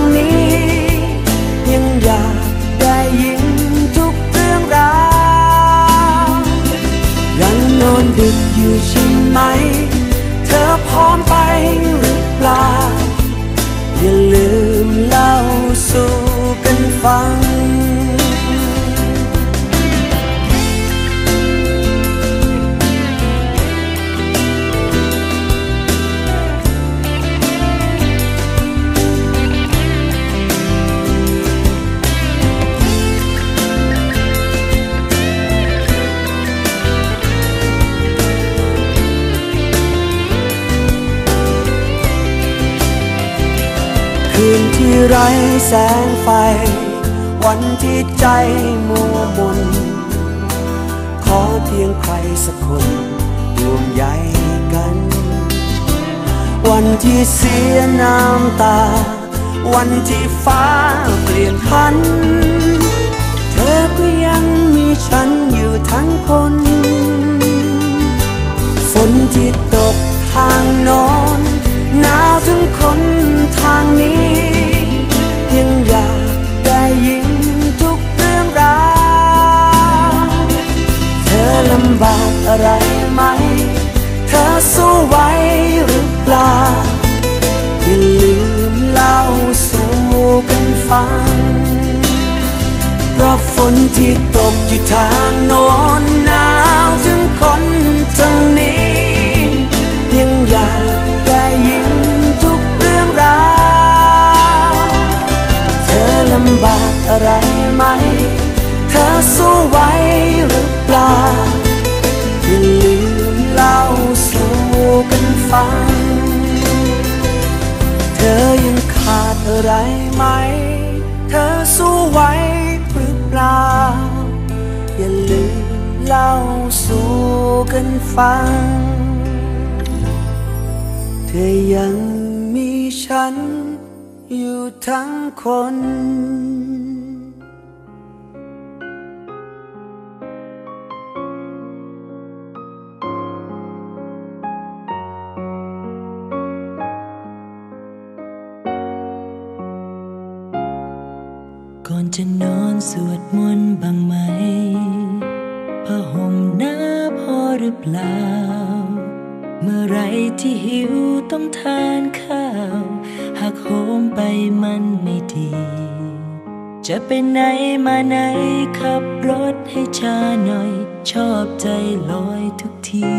างนี้ ยังอยากได้ยินทุกเรื่องราวยังนอนดึกอยู่ใช่ไหม เธอพร้อมไปหรือ ที่ไร้แสงไฟ วันที่ใจมัวมน ขอเพียงใครสักคนห่วงใยกัน วันที่เสียน้ำตา วันที่ฟ้าเปลี่ยนพัน เธอก็ยังมีฉันอยู่ทั้งคน ฝนที่ตก กันฟังเพราะฝนที่ตกอยู่ทางโน้นหนาวถึงคนทางนี้ ยังอยากได้ยินทุกเรื่องราว เธอลำบากอะไรไหม เธอสู้ไหวหรือเปล่าอย่าลืมเล่าสู่กันฟัง ขาดอะไรไหม เธอสู้ไหวหรือเปล่า อย่าลืมเล่าสู่กันฟัง เธอยังมีฉันอยู่ทั้งคน จะนอนสวดมนต์บ้างไหมผ้าห่มหนาพอหรือเปล่า เมื่อไรที่หิวต้องทานข้าว หากโหมไปมันไม่ดี จะไปไหนมาไหนขับรถให้ช้าหน่อย ชอบใจลอยทุกที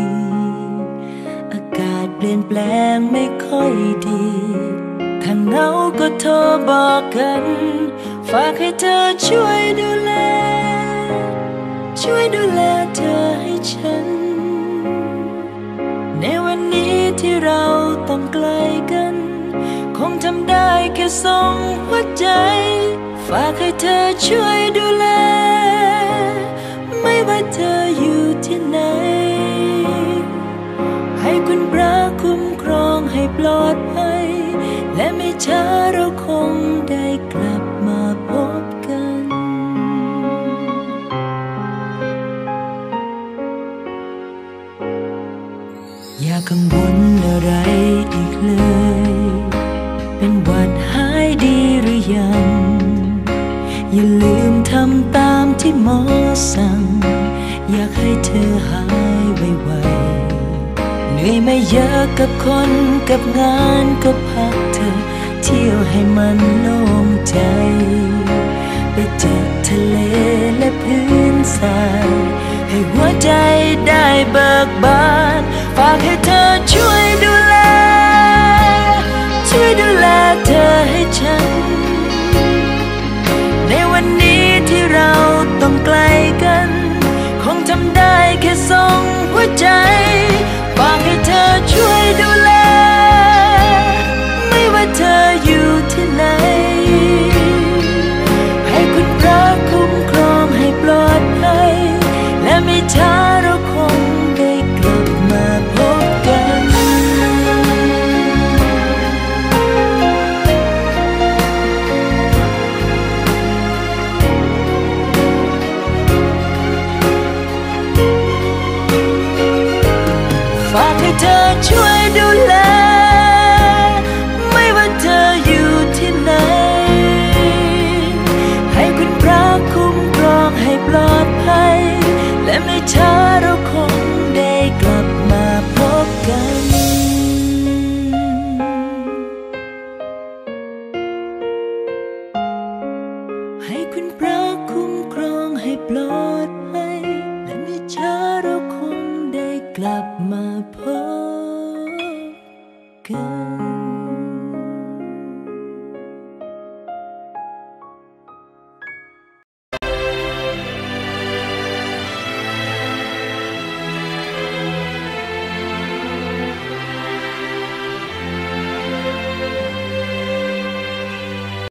อากาศเปลี่ยนแปลงไม่ค่อยดี ถ้าเหงาก็โทรบอกกัน ฝากให้เธอช่วยดูแล ช่วยดูแลเธอให้ฉัน ในวันนี้ที่เราต้องไกลกัน คงทำได้แค่ส่งหัวใจ ฝากให้เธอช่วยดูแล ไม่ว่าเธออยู่ที่ไหน ให้คุณพระคุ้มครองให้ปลอดภัย และไม่ช้า กังวลอะไรอีกเลย เป็นหวัดหายดีหรือยัง อย่าลืมทำตามที่หมอสั่ง อยากให้เธอหายไวๆเหนื่อยไม่เยอะกับคนกับงานก็พักเธอ เที่ยวให้มันโล่งใจ ไปเจอทะเลและพื้นทราย ให้หัวใจได้เบิกบาน ฝากให้เธอช่วยดูแล ช่วยดูแลเธอให้ฉัน ในวันนี้ที่เราต้องไกลกัน คงทำได้แค่ส่งหัวใจ ช่วยดูแล ไม่ว่าเธออยู่ที่ไหน ให้คุณพระคุ้มครองให้ปลอดภัย และไม่ช้าเราคงได้กลับมาพบกันให้คุณพระคุ้มครองให้ปลอด